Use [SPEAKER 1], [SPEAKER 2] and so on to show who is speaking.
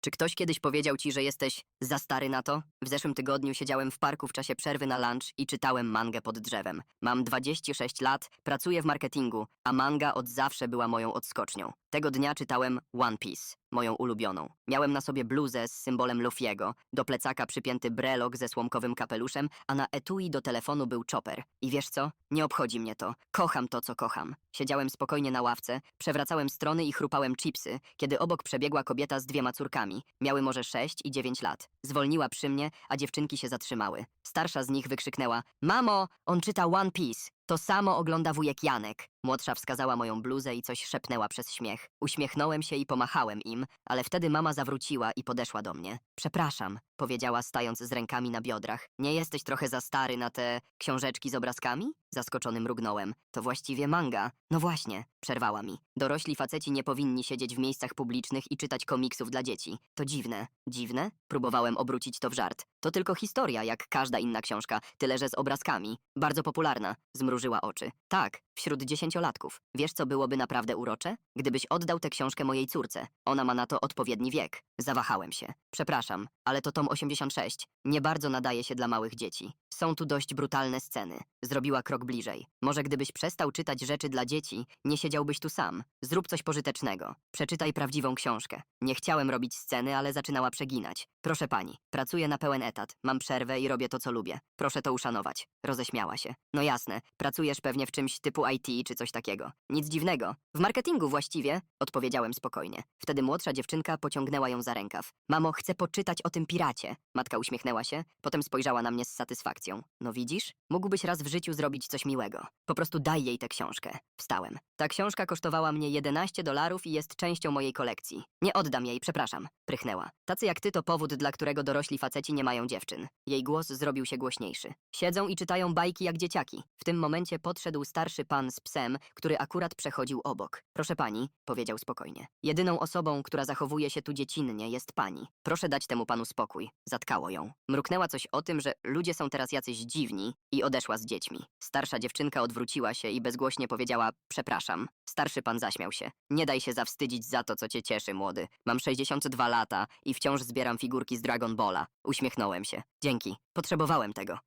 [SPEAKER 1] Czy ktoś kiedyś powiedział ci, że jesteś za stary na to? W zeszłym tygodniu siedziałem w parku w czasie przerwy na lunch i czytałem mangę pod drzewem. Mam 26 lat, pracuję w marketingu, a manga od zawsze była moją odskocznią. Tego dnia czytałem One Piece, moją ulubioną. Miałem na sobie bluzę z symbolem Luffy'ego, do plecaka przypięty brelok ze słomkowym kapeluszem, a na etui do telefonu był chopper. I wiesz co? Nie obchodzi mnie to. Kocham to, co kocham. Siedziałem spokojnie na ławce, przewracałem strony i chrupałem chipsy, kiedy obok przebiegła kobieta z dwiema córkami. Miały może 6 i 9 lat. Zwolniła przy mnie, a dziewczynki się zatrzymały. Starsza z nich wykrzyknęła: Mamo, on czyta One Piece. To samo ogląda wujek Janek. Młodsza wskazała moją bluzę i coś szepnęła przez śmiech. Uśmiechnąłem się i pomachałem im, ale wtedy mama zawróciła i podeszła do mnie. Przepraszam, powiedziała stając z rękami na biodrach. Nie jesteś trochę za stary na te książeczki z obrazkami? Zaskoczony mrugnąłem. To właściwie manga. No właśnie, przerwała mi. Dorośli faceci nie powinni siedzieć w miejscach publicznych i czytać komiksów dla dzieci. To dziwne. Dziwne? Próbowałem obrócić to w żart. To tylko historia, jak każda inna książka, tyle że z obrazkami. Bardzo popularna. Zmrużyła oczy. Tak, wśród dziesięciolatków. Wiesz, co byłoby naprawdę urocze? Gdybyś oddał tę książkę mojej córce. Ona ma na to odpowiedni wiek. Zawahałem się. Przepraszam, ale to tom 86. Nie bardzo nadaje się dla małych dzieci. Są tu dość brutalne sceny. Zrobiła krok bliżej. Może gdybyś przestał czytać rzeczy dla dzieci, nie siedziałbyś tu sam. Zrób coś pożytecznego. Przeczytaj prawdziwą książkę. Nie chciałem robić sceny, ale zaczynała przeginać. Proszę pani, pracuję na pełen etat. Mam przerwę i robię to, co lubię. Proszę to uszanować. Roześmiała się. No jasne, pracujesz pewnie w czymś typu IT czy coś takiego. Nic dziwnego. W marketingu właściwie, odpowiedziałem spokojnie. Wtedy młodsza dziewczynka pociągnęła ją za rękaw. Mamo, chcę poczytać o tym piracie. Matka uśmiechnęła się, potem spojrzała na mnie z satysfakcją. No widzisz? Mógłbyś raz w życiu zrobić coś miłego. Po prostu daj jej tę książkę. Wstałem. Ta książka kosztowała mnie 11 dolarów i jest częścią mojej kolekcji. Nie oddam jej, przepraszam. Prychnęła. Tacy jak ty to powód, dla którego dorośli faceci nie mają dziewczyn. Jej głos zrobił się głośniejszy. Siedzą i czytają bajki jak dzieciaki. W tym momencie podszedł starszy pan z psem, który akurat przechodził obok. Proszę pani, powiedział spokojnie. Jedyną osobą, która zachowuje się tu dziecinnie, jest pani. Proszę dać temu panu spokój. Zatkało ją. Mruknęła coś o tym, że ludzie są teraz jacyś dziwni i odeszła z dziećmi. Starsza dziewczynka odwróciła się i bezgłośnie powiedziała: Przepraszam. Starszy pan zaśmiał się. Nie daj się zawstydzić za to, co cię cieszy, młody. Mam 62 lata i wciąż zbieram figurki z Dragon Balla. Uśmiechnąłem się. Dzięki. Potrzebowałem tego.